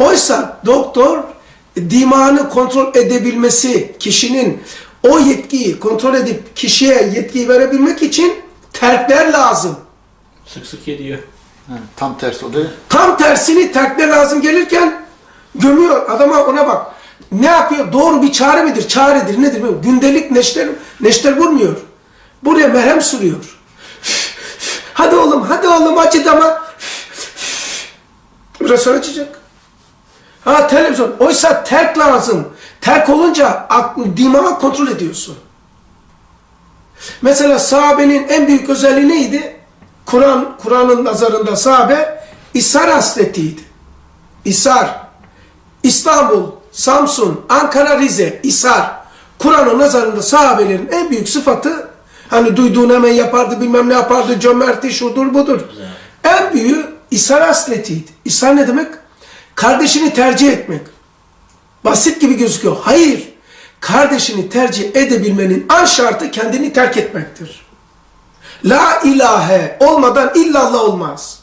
Oysa doktor dimağını kontrol edebilmesi, kişinin o yetkiyi kontrol edip kişiye yetkiyi verebilmek için terkler lazım. Sık sık yediyor. Tam tersi o da Tam tersini terkler lazım gelirken gömüyor. Adama ona bak. Ne yapıyor? Doğru bir çare midir? Çaredir. Nedir? bilmiyorum. Gündelik neşter, neşter vurmuyor. Buraya merhem sürüyor. Hadi oğlum, hadi oğlum acıdı ama. Biraz sonra açacak. Ha televizyon. Oysa terk lazım. Terk olunca aklını, dimağı kontrol ediyorsun. Mesela sahabenin en büyük özelliği neydi? Kur'an, Kur'an'ın nazarında sahabe İsar hasletiydi. İsar. İstanbul, Samsun, Ankara, Rize, İsar. Kur'an'ın nazarında sahabelerin en büyük sıfatı hani duyduğunu hemen yapardı, bilmem ne yapardı, cömerti, şudur budur. En büyüğü İsar hasletiydi. İsar ne demek? Kardeşini tercih etmek. Basit gibi gözüküyor. Hayır. Kardeşini tercih edebilmenin an şartı kendini terk etmektir. La ilahe olmadan illallah olmaz.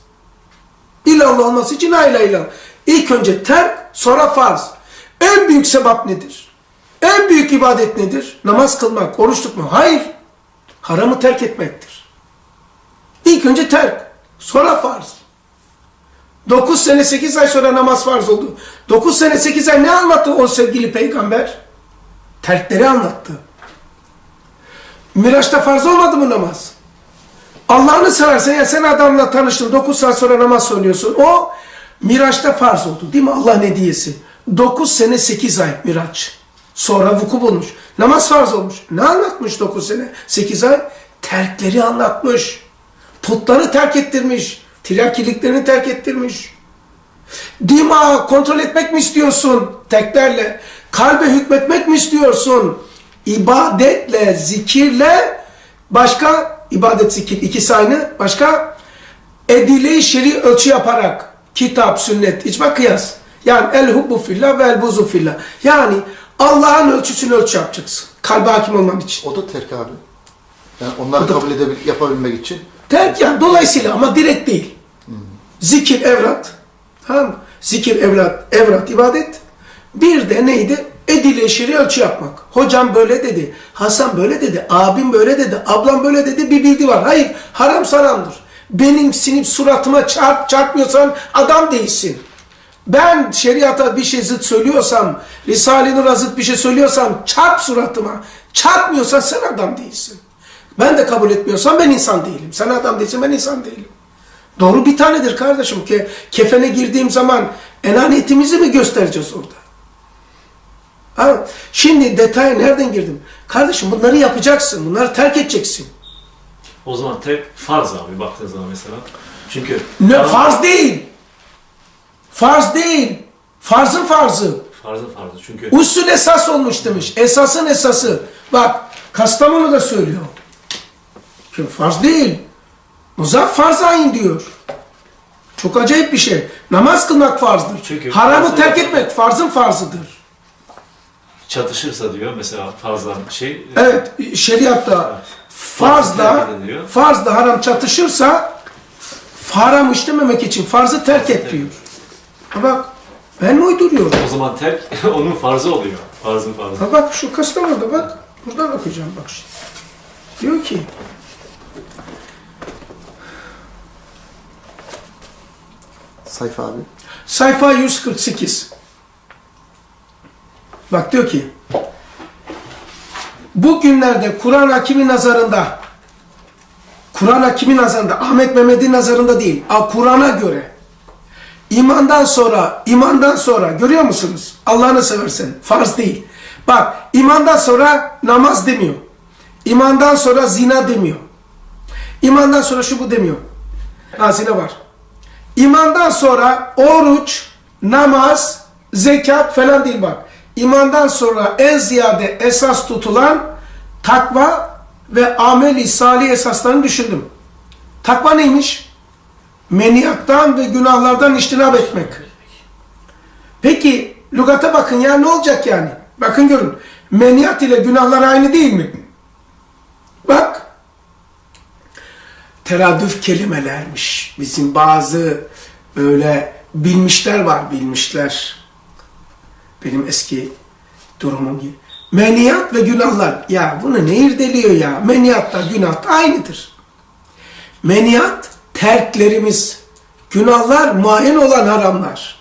İllallah olması için la ilahe illallah. İlk önce terk, sonra farz. En büyük sebap nedir? En büyük ibadet nedir? Namaz kılmak, oruç tutmak. Hayır. Haramı terk etmektir. İlk önce terk, sonra farz. 9 sene 8 ay sonra namaz farz oldu. 9 sene 8 ay ne anlattı o sevgili peygamber? Terkleri anlattı. Miraç'ta farz olmadı mı namaz? Allah'ını seversen ya sen adamla tanıştın 9 saat sonra namaz söylüyorsun. O Miraç'ta farz oldu değil mi? Allah'ın hediyesi. 9 sene 8 ay Miraç. Sonra vuku bulmuş. Namaz farz olmuş. Ne anlatmış 9 sene 8 ay? Terkleri anlatmış. Putları terk ettirmiş. Tilakiliklerini terk ettirmiş. Dimağı kontrol etmek mi istiyorsun teklerle? Kalbe hükmetmek mi istiyorsun? İbadetle, zikirle, başka ibadet zikir ikisi aynı. Başka edile-i şer'i ölçü yaparak kitap, sünnet, icma, kıyas. Yani el hubbu fillah ve el buzu fillah. Yani Allah'ın ölçüsünü ölçü yapacaksın. Kalbe hakim olman için. o da terk abi. Yani onları kabul edebil yapabilmek için Terk yani dolayısıyla ama direkt değil. Zikir, evrat. Tamam? Zikir, evrat, evrat, ibadet. Bir de neydi? Edileşiri ölçü yapmak. Hocam böyle dedi. Hasan böyle dedi. Abim böyle dedi. Ablam böyle dedi. Bir bildi var. Hayır. Haram saramdır. Benim sinip suratıma çarp çarpmıyorsan adam değilsin. Ben şeriata bir şey zıt söylüyorsam, Risale-i Nur'a zıt bir şey söylüyorsam çarp suratıma. Çarpmıyorsan sen adam değilsin. Ben de kabul etmiyorsam ben insan değilim. Sen adam değilsin ben insan değilim. Doğru bir tanedir kardeşim ki kefene girdiğim zaman enaniyetimizi mi göstereceğiz orada? Ha, şimdi detaya nereden girdim? Kardeşim bunları yapacaksın. Bunları terk edeceksin. O zaman tek farz abi baktığın zaman mesela. Çünkü Ne, farz değil. Farz değil. Farzın farzı. farzın farzı. Çünkü Usul esas olmuş demiş. Esasın esası. Bak Kastamonu da söylüyor. Şimdi farz değil. Muzaf farz ayin diyor. Çok acayip bir şey. Namaz kılmak farzdır. Çünkü Haramı farzı terk etmek farzın farzıdır. çatışırsa diyor mesela farzdan şey Evet şeriatta farzla farzla haram çatışırsa haram işlememek için farzı terk et diyor. Ha bak ben uyduruyorum? o zaman terk onun farzı oluyor. Farzın farzı. Ha bak şu Kastamonu'da bak. Buradan okuyacağım bak şimdi. Diyor ki sayfa abi. sayfa 148. Bak diyor ki bu günlerde Kur'an hakimi nazarında Kur'an hakimi nazarında Ahmet Mehmet'in nazarında değil. Kur'an'a göre imandan sonra imandan sonra görüyor musunuz? Allah'ını seversen farz değil. Bak imandan sonra namaz demiyor. İmandan sonra zina demiyor. İmandan sonra şu bu demiyor. Ha var. İmandan sonra oruç, namaz, zekat falan değil bak. İmandan sonra en ziyade esas tutulan takva ve amel-i salih esaslarını düşündüm. Takva neymiş? Meniyattan ve günahlardan iştinab etmek. Peki lügata bakın ya ne olacak yani? Bakın görün. Meniyat ile günahlar aynı değil mi? Bak. Teradüf kelimelermiş. Bizim bazı böyle bilmişler var bilmişler. Benim eski durumum gibi. Meniyat ve günahlar. Ya bunu ne irdeliyor ya? Meniyatla günah da aynıdır. Meniyat terklerimiz. Günahlar muayyen olan haramlar.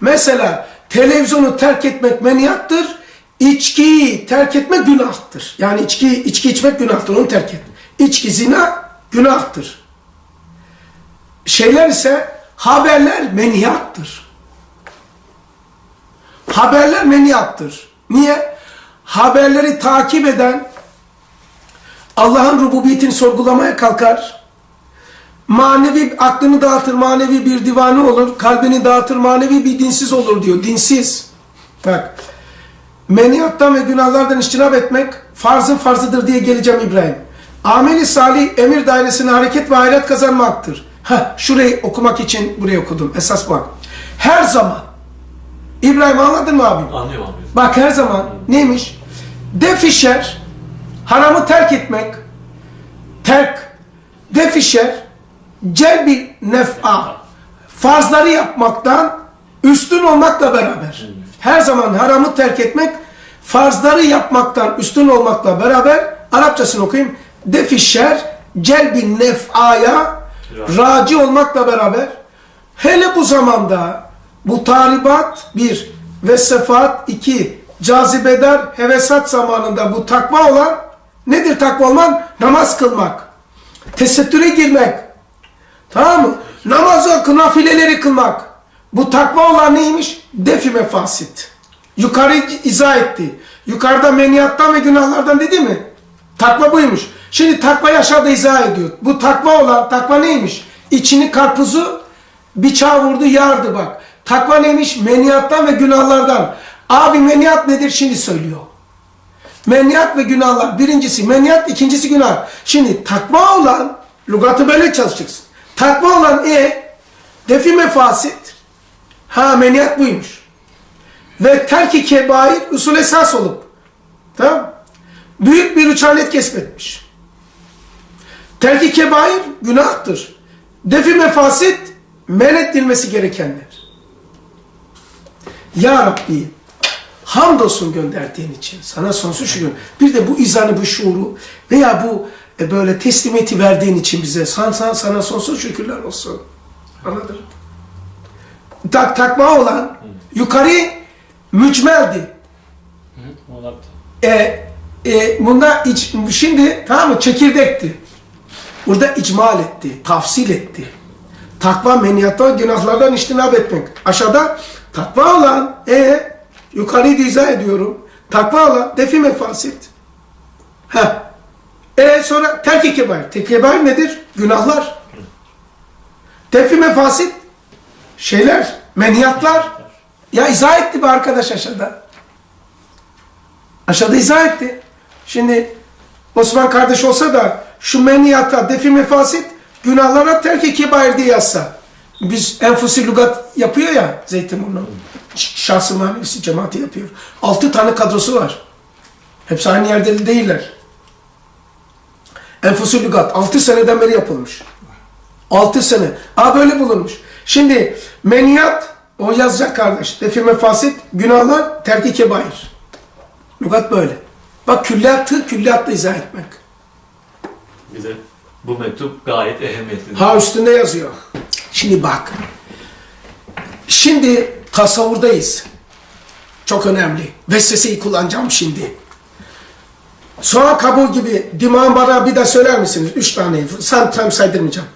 Mesela televizyonu terk etmek meniyattır. İçkiyi terk etmek günahtır. Yani içki, içki içmek günahtır. Onu terk et. İçki zina günahtır. Şeyler ise haberler meniyattır. Haberler meniyattır. Niye? Haberleri takip eden Allah'ın rububiyetini sorgulamaya kalkar. Manevi aklını dağıtır, manevi bir divanı olur. Kalbini dağıtır, manevi bir dinsiz olur diyor. Dinsiz. Bak. Meniyattan ve günahlardan iştinab etmek farzın farzıdır diye geleceğim İbrahim. Ameli salih emir dairesine hareket ve hayret kazanmaktır. Heh, şurayı okumak için buraya okudum. Esas bak. Her zaman. İbrahim anladın mı abim? Anlıyorum abi. Bak her zaman neymiş? Defişer, haramı terk etmek, terk, defişer, celbi nef'a, farzları yapmaktan üstün olmakla beraber. Her zaman haramı terk etmek, farzları yapmaktan üstün olmakla beraber, Arapçasını okuyayım, defişer, celbi nef'aya raci olmakla beraber, hele bu zamanda bu tahribat bir ve sefaat iki cazibedar hevesat zamanında bu takva olan nedir takva olan? Namaz kılmak. Tesettüre girmek. Tamam mı? Namazı, nafileleri kılmak. Bu takva olan neymiş? Defi mefasit. Yukarı izah etti. Yukarıda meniyattan ve günahlardan dedi mi? Takva buymuş. Şimdi takva aşağıda izah ediyor. Bu takva olan, takva neymiş? İçini karpuzu bıçağı vurdu yardı bak. Takva neymiş? Meniyattan ve günahlardan. Abi meniyat nedir? Şimdi söylüyor. Meniyat ve günahlar. Birincisi meniyat, ikincisi günah. Şimdi takva olan, lügatı böyle çalışacaksın. Takva olan e, defi mefasit. Ha meniyat buymuş. Ve terki kebair usul esas olup. Tamam Büyük bir uçanet kesmetmiş. Terki kebair günahtır. Defi mefasit men edilmesi gerekenler. Ya Rabbi hamdolsun gönderdiğin için. Sana sonsuz şükür. Bir de bu izanı, bu şuuru veya bu e, böyle teslimiyeti verdiğin için bize sana, sana, sana sonsuz şükürler olsun. Anladın mı? Tak, takma olan yukarı mücmeldi. Olabilir. E, e, bunda iç, şimdi tamam mı çekirdekti. Burada icmal etti, tafsil etti. Takva meniyattan, günahlardan iştinab etmek. Aşağıda takva olan, e yukarıyı da izah ediyorum. Takva olan, defi mefasit. Ha. E sonra terk-i kebair. Kebair nedir? Günahlar. Defi mefasit, şeyler, meniyatlar. Ya izah etti bir arkadaş aşağıda. Aşağıda izah etti. Şimdi Osman kardeş olsa da şu meniyata, defi mefasit, günahlara terk-i kebair diye yazsa. Biz enfusi lügat yapıyor ya Zeytinburnu. Şahsı manevisi cemaati yapıyor. Altı tane kadrosu var. Hepsi aynı yerde değiller. Enfusi lügat. Altı seneden beri yapılmış. Altı sene. Aa böyle bulunmuş. Şimdi meniyat, o yazacak kardeş. Defi mefasit, günahlar, terk-i kebair. Lügat böyle. Bak külliyatı külliyatla izah etmek. Bir de bu mektup gayet ehemmiyetli. Ha üstünde yazıyor. Şimdi bak. Şimdi tasavvurdayız. Çok önemli. Vesveseyi kullanacağım şimdi. Sonra kabul gibi dimağın bana bir de söyler misiniz? Üç tane. Sen tam saydırmayacağım.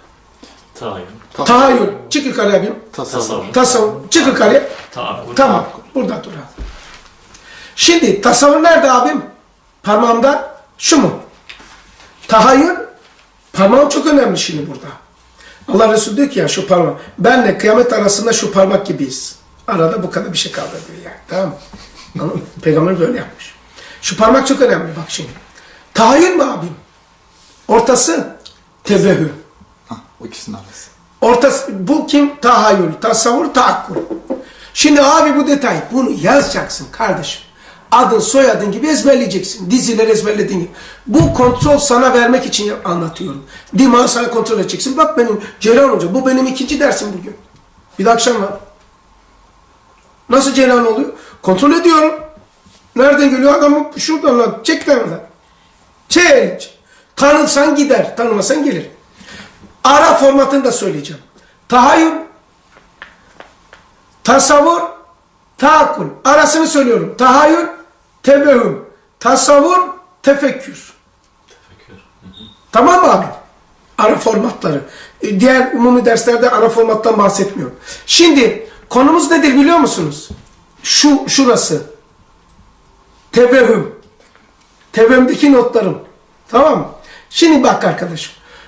Tahayyül. Ta- Tahayyül. Çık yukarı abim. Tasavvur. Tasavvur. Tasavvur. Çık yukarı. Tahakkul. Tamam. Burada dur abi. Şimdi tasavvur nerede abim? Parmağımda. Şu mu? Tahayyül. Parmağım çok önemli şimdi burada. Allah Resulü diyor ki ya şu parmak. Benle kıyamet arasında şu parmak gibiyiz. Arada bu kadar bir şey kaldı diyor yani. Tamam mı? Anladın mı? Peygamber böyle yapmış. Şu parmak çok önemli bak şimdi. Tahayyül mü abim? Ortası tevehüm. Ha, o ikisinin arası. Ortası, bu kim? Tahayyül, tasavvur, taakkul. Şimdi abi bu detay, bunu yazacaksın kardeşim. Adın soyadın gibi ezberleyeceksin. Dizileri ezberlediğin gibi. Bu kontrol sana vermek için anlatıyorum. Dimağı sana kontrol edeceksin. Bak benim Ceylan Hoca bu benim ikinci dersim bugün. Bir de akşam var. Nasıl Ceylan oluyor? Kontrol ediyorum. Nereden geliyor? Adamı şuradan lan. Çek oradan. Çek. Tanırsan gider. Tanımasan gelir. Ara formatını da söyleyeceğim. Tahayyül, tasavvur, taakkul. Arasını söylüyorum. Tahayyül, tevehüm, tasavvur, tefekkür. Tefekkür. Tamam mı abi? Ara formatları. E, Diğer umumi derslerde ara formattan bahsetmiyorum. Şimdi konumuz nedir biliyor musunuz? Şu şurası. Tevehüm. Tevehümdeki notlarım. Tamam mı? Şimdi bak arkadaşım.